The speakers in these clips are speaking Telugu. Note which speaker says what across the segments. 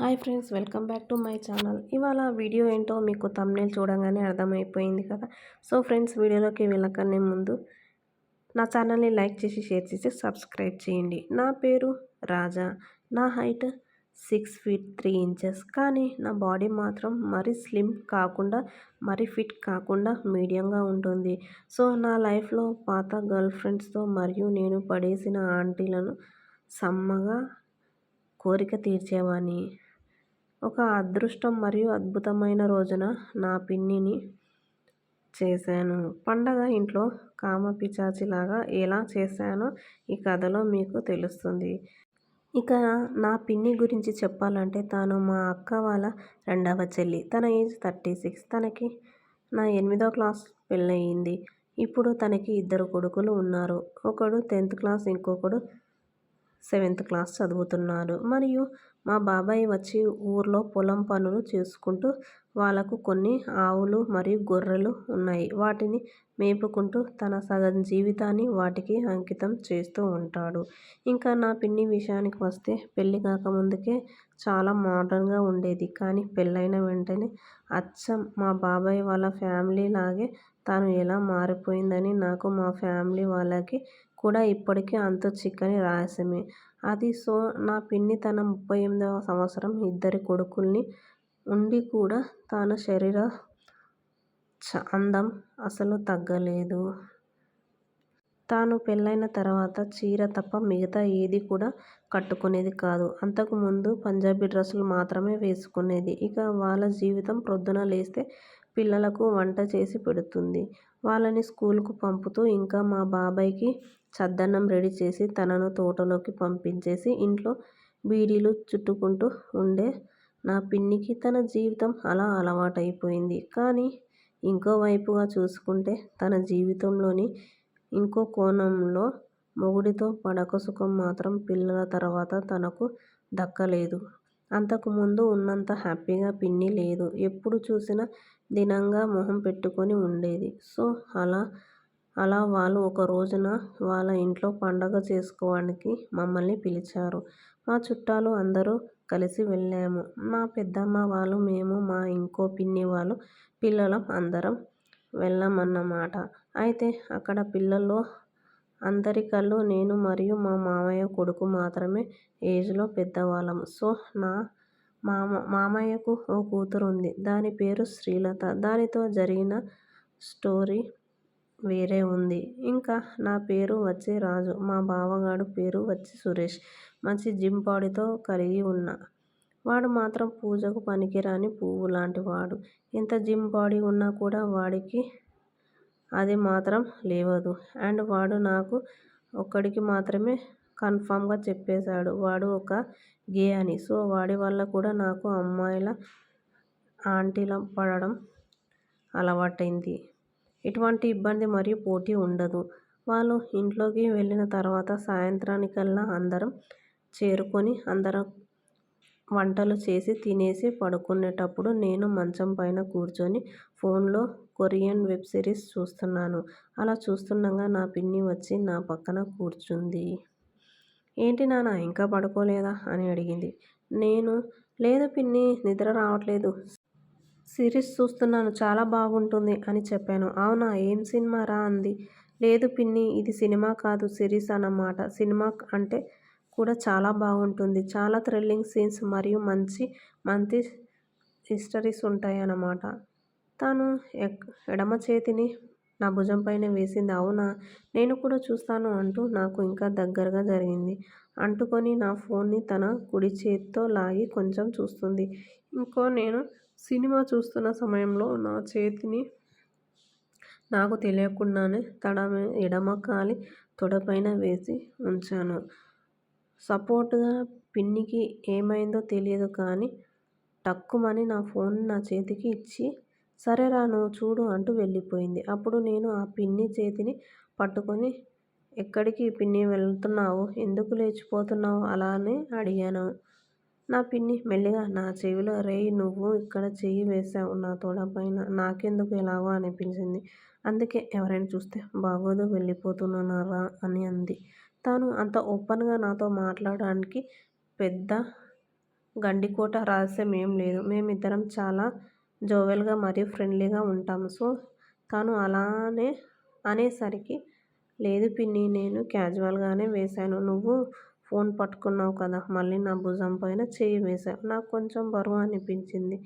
Speaker 1: Hi friends welcome back to my channel. ఇవాళ వీడియో ఏంటో మీకు తమ్నేల్ చూడగానే అర్థమైపోయింది కదా. సో ఫ్రెండ్స్ వీడియోలోకి వెళ్ళకనే ముందు నా ఛానల్ని లైక్ చేసి షేర్ చేసి సబ్స్క్రైబ్ చేయండి. నా పేరు రాజా. నా height six feet three inches. కానీ నా బాడీ మాత్రం మరీ స్లిమ్ కాకుండా మరీ ఫిట్ కాకుండా మీడియంగా ఉంటుంది. సో నా లైఫ్లో పాత గర్ల్ ఫ్రెండ్స్తో మరియు నేను పడేసిన ఆంటీలను సమ్మగా కోరిక తీర్చేవాని ఒక అదృష్టం మరియు అద్భుతమైన రోజున నా పిన్నిని చేశాను. పండగ ఇంట్లో కామపిచాచిలాగా ఎలా చేశానో ఈ కథలో మీకు తెలుస్తుంది. ఇక నా పిన్ని గురించి చెప్పాలంటే తాను మా అక్క వాళ్ళ రెండవ చెల్లి. తన ఏజ్ థర్టీ సిక్స్. తనకి నా ఎనిమిదో క్లాస్ పెళ్ళయింది. ఇప్పుడు తనకి ఇద్దరు కొడుకులు ఉన్నారు. ఒకడు టెన్త్ క్లాస్ ఇంకొకడు సెవెంత్ క్లాస్ చదువుతున్నారు. మరియు మా బాబాయ్ వచ్చి ఊర్లో పొలం పనులు చేసుకుంటూ వాళ్ళకు కొన్ని ఆవులు మరియు గొర్రెలు ఉన్నాయి. వాటిని మేపుకుంటూ తన సగం జీవితాన్ని వాటికి అంకితం చేస్తూ ఉంటాడు. ఇంకా నా పిన్ని విషయానికి వస్తే పెళ్ళి కాకముందుకే చాలా మోడర్న్గా ఉండేది. కానీ పెళ్ళైన వెంటనే అచ్చం మా బాబాయ్ వాళ్ళ ఫ్యామిలీ లాగే తాను ఎలా మారిపోయిందని నాకు మా ఫ్యామిలీ వాళ్ళకి కూడా ఇప్పటికీ అంతు చిక్కని రహస్యమే. అది సో నా పిన్ని తన ముప్పై ఎనిమిదవ సంవత్సరం. ఇద్దరి కొడుకుల్ని ఉండి కూడా తాను శరీర అందం అసలు తగ్గలేదు. తాను పెళ్ళైన తర్వాత చీర తప్ప మిగతా ఏది కూడా కట్టుకునేది కాదు. అంతకుముందు పంజాబీ డ్రెస్సులు మాత్రమే వేసుకునేది. ఇక వాళ్ళ జీవితం ప్రొద్దున లేస్తే పిల్లలకు వంట చేసి పెడుతుంది. వాళ్ళని స్కూల్కు పంపుతూ ఇంకా మా బాబాయ్కి చద్దన్నం రెడీ చేసి తనను తోటలోకి పంపించేసి ఇంట్లో బీడీలు చుట్టుకుంటూ ఉండే నా పిన్నికి తన జీవితం అలా అలవాటైపోయింది. కానీ ఇంకో వైపుగా చూసుకుంటే తన జీవితంలోని ఇంకో కోణంలో మొగుడితో పడక సుఖం మాత్రం పిల్లల తర్వాత తనకు దక్కలేదు. అంతకుముందు ఉన్నంత హ్యాపీగా పిన్ని లేదు. ఎప్పుడు చూసినా దినంగా మొహం పెట్టుకొని ఉండేది. సో అలా అలా వాళ్ళు ఒక రోజున వాళ్ళ ఇంట్లో పండగ చేసుకోవడానికి మమ్మల్ని పిలిచారు. మా చుట్టాలు అందరూ కలిసి వెళ్ళాము. మా పెద్దమ్మ వాళ్ళు మేము మా ఇంకో పిన్ని వాళ్ళు పిల్లలం అందరం వెళ్ళామన్నమాట. అయితే అక్కడ పిల్లల్లో అందరి కళ్ళు నేను మరియు మా మామయ్య కొడుకు మాత్రమే ఏజ్లో పెద్దవాళ్ళం. సో నా మామ మామయ్యకు ఓ కూతురు ఉంది దాని పేరు శ్రీలత. దానితో జరిగిన స్టోరీ వేరే ఉంది. ఇంకా నా పేరు వచ్చి రాజు. మా బావగాడు పేరు వచ్చి సురేష్. మంచి జిమ్ బాడీతో కలిగి ఉన్న. వాడు మాత్రం పూజకు పనికిరాని పువ్వు లాంటి వాడు ఎంత జిమ్ బాడీ ఉన్నా కూడా వాడికి అది మాత్రం లేవదు. అండ్ వాడు నాకు ఒక్కడికి మాత్రమే కన్ఫామ్గా చెప్పేశాడు. వాడు ఒక గే అని. సో వాడి వల్ల కూడా నాకు అమ్మాయిల ఆంటీల పడడం అలవాటైంది. ఎటువంటి ఇబ్బంది మరియు పోటీ ఉండదు. వాళ్ళు ఇంట్లోకి వెళ్ళిన తర్వాత సాయంత్రానికల్లా అందరం చేరుకొని అందరం వంటలు చేసి తినేసి పడుకునేటప్పుడు నేను మంచం పైన కూర్చొని ఫోన్లో కొరియన్ వెబ్ సిరీస్ చూస్తున్నాను. అలా చూస్తుండగా నా పిన్ని వచ్చి నా పక్కన కూర్చుంది. ఏంటి నాన్న ఇంకా పడుకోలేదా? అని అడిగింది. నేను లేదు పిన్ని నిద్ర రావట్లేదు. సిరీస్ చూస్తున్నాను చాలా బాగుంటుంది అని చెప్పాను. అవునా ఏం సినిమా రా అంది. లేదు పిన్ని ఇది సినిమా కాదు సిరీస్ అన్నమాట. సినిమా అంటే కూడా చాలా బాగుంటుంది. చాలా థ్రిల్లింగ్ సీన్స్ మరియు మంచి మంచి హిస్టరీస్ ఉంటాయి అన్నమాట తను ఎడమ చేతిని నా భుజం పైన వేసింది. అవునా? నేను కూడా చూస్తాను అంటూ నాకు ఇంకా దగ్గరగా జరిగింది. అంటుకొని నా ఫోన్ని తన కుడి చేతితో లాగి కొంచెం చూస్తుంది. ఇంకో నేను సినిమా చూస్తున్న సమయంలో నా చేతిని నాకు తెలియకుండానే తడ ఎడమ కాలి తొడపైన వేసి ఉంచాను. సపోర్ట్గా పిన్నికి ఏమైందో తెలియదు కానీ టక్కుమని నా ఫోన్ నా చేతికి ఇచ్చి సరేరా నువ్వు చూడు అంటూ వెళ్ళిపోయింది. అప్పుడు నేను ఆ పిన్ని చేతిని పట్టుకొని ఎక్కడికి పిన్ని వెళ్తున్నావు? ఎందుకు లేచిపోతున్నావు? అలా అని అడిగాను. నా పిన్ని మెల్లిగా నా చెవిలో రేయ్ నువ్వు ఇక్కడ చెయ్యి వేసావు నా తోడపైన నాకెందుకు ఎలాగో అనిపించింది. అందుకే ఎవరైనా చూస్తే బాగోదు వెళ్ళిపోతున్నారా అని అంది. తాను అంత ఓపెన్గా నాతో మాట్లాడడానికి పెద్ద గండికోట రహస్యం ఏం లేదు. మేమిద్దరం చాలా జోవెల్గా మరియు ఫ్రెండ్లీగా ఉంటాం. సో తాను అలానే అనేసరికి లేదు పిన్ని నేను క్యాజువల్గానే వేశాను. నువ్వు ఫోన్ పట్టుకున్నావు కదా మళ్ళీ నా భుజంపైన చేయి వేశావు నాకు కొంచెం బరువు అనిపించింది.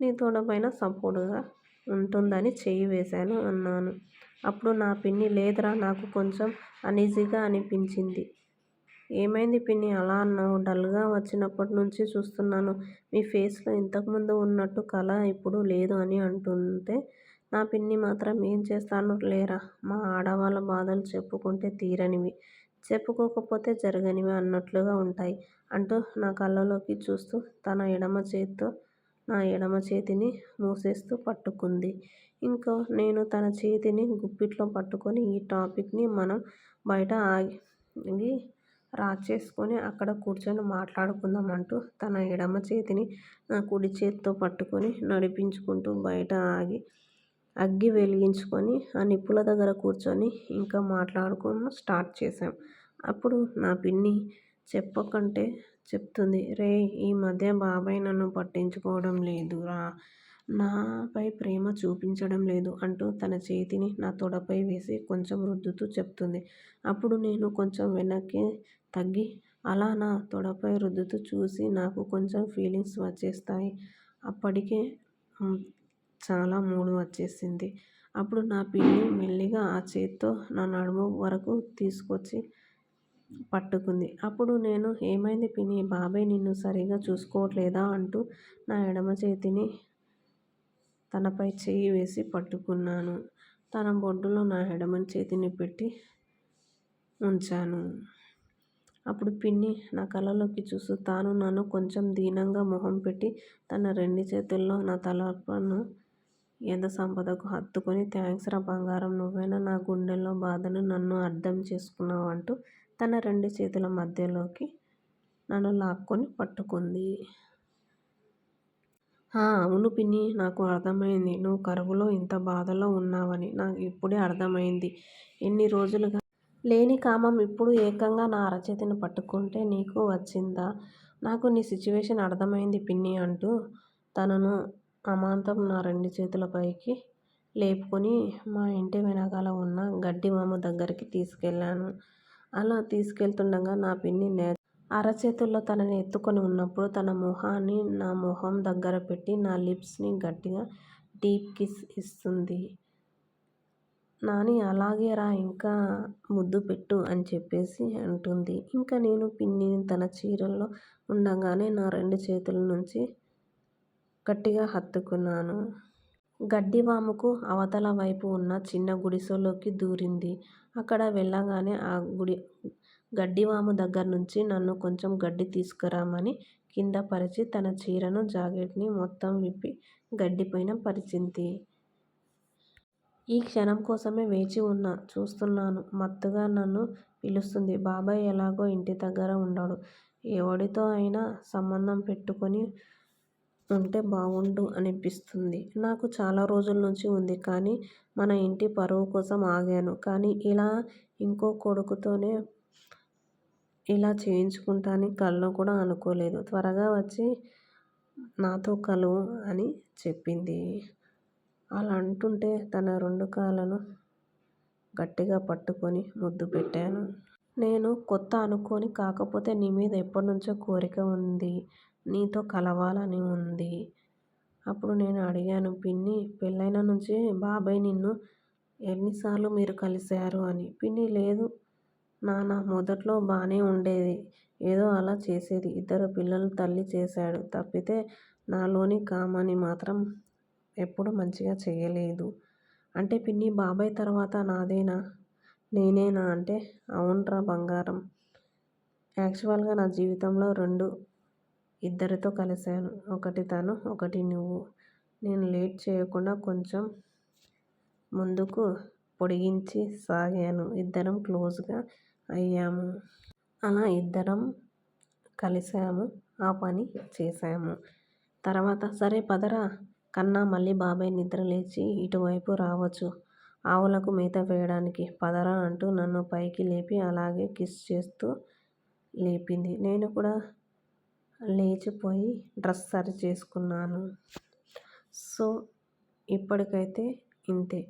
Speaker 1: నీ తోడపైన సపోర్టుగా ఉంటుందని చేయి వేశాను అన్నాను. అప్పుడు నా పిన్ని లేదురా నాకు కొంచెం అనీజీగా అనిపించింది. ఏమైంది పిన్ని అలా అన్నావు డల్గా వచ్చినప్పటి నుంచి చూస్తున్నాను. మీ ఫేస్లో ఇంతకుముందు ఉన్నట్టు కళ ఇప్పుడు లేదు అని అంటుంటే నా పిన్ని మాత్రం ఏం చేస్తాను లేరా మా ఆడవాళ్ళ బాధలు చెప్పుకుంటే తీరనివి. చెప్పుకోకపోతే జరగనివి అన్నట్లుగా ఉంటాయి అంటూ నా కళ్ళలోకి చూస్తూ తన ఎడమ చేత్తో నా ఎడమ చేతిని మూసేస్తూ పట్టుకుంది. ఇంకా నేను తన చేతిని గుప్పిట్లో పట్టుకుని ఈ టాపిక్ని మనం బయట ఆగి రాచేసుకుని అక్కడ కూర్చుని మాట్లాడుకుందాం అంటూ తన ఎడమ చేతిని నా కుడి చేత్తో పట్టుకుని నడిపించుకుంటూ బయట ఆగి అగ్గి వెలిగించుకుని ఆ నిప్పుల దగ్గర కూర్చుని ఇంకా మాట్లాడుకోవడం స్టార్ట్ చేశాం. అప్పుడు నా పిన్ని చెప్పకంటే చెప్తుంది. రేయ్ ఈ మధ్య బాబాయ్ నన్ను పట్టించుకోవడం లేదురా. నాపై ప్రేమ చూపించడం లేదు అంటూ తన చేతిని నా తొడపై వేసి కొంచెం రుద్దుతూ చెప్తుంది. అప్పుడు నేను కొంచెం వెనక్కి తగ్గి అలా నా తొడపై రుద్దుతూ చూసి నాకు కొంచెం ఫీలింగ్స్ వచ్చేస్తాయి. అప్పటికే చాలా మూడు వచ్చేసింది. అప్పుడు నా పిల్లి మెల్లిగా ఆ చేత్తో నా నడుము వరకు తీసుకొచ్చి పట్టుకుంది. అప్పుడు నేను ఏమైంది పిన్ని బాబాయ్ నిన్ను సరిగ్గా చూసుకోవట్లేదా అంటూ నా ఎడమ చేతిని తనపై చేయి వేసి పట్టుకున్నాను. తన బొడ్డులో నా ఎడమ చేతిని పెట్టి ఉంచాను. అప్పుడు పిన్ని నా కళ్ళలోకి చూస్తూ తాను నన్ను కొంచెం దీనంగా మొహం పెట్టి తన రెండు చేతుల్లో నా తలపను ఎంత సంపదకు హత్తుకొని థ్యాంక్స్ రా బంగారం నువ్వైనా నా గుండెల్లో బాధను నన్ను అర్థం చేసుకున్నావు అంటూ తన రెండు చేతుల మధ్యలోకి నన్ను లాక్కుని పట్టుకుంది. అవును పిన్ని నాకు అర్థమైంది. నువ్వు కరువులో ఇంత బాధలో ఉన్నావని నాకు ఇప్పుడే అర్థమైంది. ఎన్ని రోజులుగా లేని కామం ఇప్పుడు ఏకంగా నా అరచేతిని పట్టుకుంటే నీకు వచ్చిందా? నాకు నీ సిచ్యువేషన్ అర్థమైంది పిన్ని అంటూ తనను అమాంతం నా రెండు చేతులపైకి లేపుకొని మా ఇంటి వెనకాల ఉన్న గడ్డి మామ దగ్గరికి తీసుకెళ్ళాను. అలా తీసుకెళ్తుండగా నా పిన్ని నే అరచేతుల్లో తనని ఎత్తుకొని ఉన్నప్పుడు తన మొహాన్ని నా మొహం దగ్గర పెట్టి నా లిప్స్ని గట్టిగా డీప్ కిస్ ఇస్తుంది. నానీ అలాగేరా ఇంకా ముద్దు పెట్టు అని చెప్పేసి అంటుంది. ఇంకా నేను పిన్నిని తన చీరల్లో ఉండగానే నా రెండు చేతుల నుంచి గట్టిగా హత్తుకున్నాను. గడ్డివాముకు అవతల వైపు ఉన్న చిన్న గుడిసెలోకి దూరింది. అక్కడ వెళ్ళగానే ఆ గడ్డివాము దగ్గర్నుంచి నన్ను కొంచెం గడ్డి తీసుకురమ్మని కింద పరిచి తన చీరను, జాకెట్ని మొత్తం విప్పి గడ్డిపైన పరిచింది. ఈ క్షణం కోసమే వేచి ఉన్నా చూస్తున్నాను. మత్తుగా నన్ను పిలుస్తుంది. బాబాయ్ ఎలాగో ఇంటి దగ్గర ఉండడు. ఎవడితో అయినా సంబంధం పెట్టుకుని ఉంటే బాగుండు అనిపిస్తుంది. నాకు చాలా రోజుల నుంచి ఉంది. కానీ మన ఇంటి పరువు కోసం ఆగాను. కానీ ఇలా ఇంకో కొడుకుతోనే ఇలా చేయించుకుంటానని కల్లో కూడా అనుకోలేదు. త్వరగా వచ్చి నాతో కలువు అని చెప్పింది. అలా అంటుంటే తన రెండు కాళ్ళను గట్టిగా పట్టుకొని ముద్దు పెట్టాను. నేను కొత్త అనుకోని కాకపోతే నీ మీద ఎప్పటి నుంచో కోరిక ఉంది. నీతో కలవాలని ఉంది. అప్పుడు నేను అడిగాను పిన్ని పెళ్ళైన నుంచి బాబాయ్ నిన్ను ఎన్నిసార్లు మీరు కలిశారు అని. పిన్ని లేదు నాన్నా మొదట్లో బాగానే ఉండేది. ఏదో అలా చేసేది. ఇద్దరు పిల్లలు తల్లి చేశాడు తప్పితే నాలోని కామని మాత్రం ఎప్పుడూ మంచిగా చేయలేదు అంటే పిన్ని బాబాయ్ తర్వాత నాదేనా? నేనేనా అంటే అవున్రా బంగారం. యాక్చువల్గా నా జీవితంలో రెండు ఇద్దరితో కలిశాను. ఒకటి తను. ఒకటి నువ్వు. నేను లేట్ చేయకుండా కొంచెం ముందుకు పొడిగించి సాగాను. ఇద్దరం క్లోజ్గా అయ్యాము. అలా ఇద్దరం కలిసాము ఆ పని చేశాము. తర్వాత సరే పదరా కన్నా మళ్ళీ బాబాయ్ నిద్ర లేచి ఇటువైపు రావచ్చు ఆవులకు మేత వేయడానికి. పదరా అంటూ నన్ను పైకి లేపి అలాగే కిస్ చేస్తూ లేపింది. నేను కూడా లేచిపోయి డ్రెస్ సరి చేసుకున్నాను. సో ఇప్పటికైతే ఇంతే.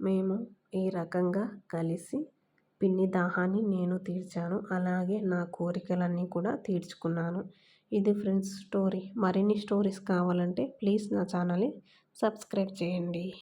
Speaker 1: మేము ఈ రకంగా కలిసి పిన్ని దాహాన్ని నేను తీర్చాను. అలాగే నా కోరికలన్నీ కూడా తీర్చుకున్నాను. ఇది ఫ్రెండ్స్ స్టోరీ. మరిన్ని స్టోరీస్ కావాలంటే ప్లీజ్ నా ఛానల్ని సబ్స్క్రైబ్ చేయండి.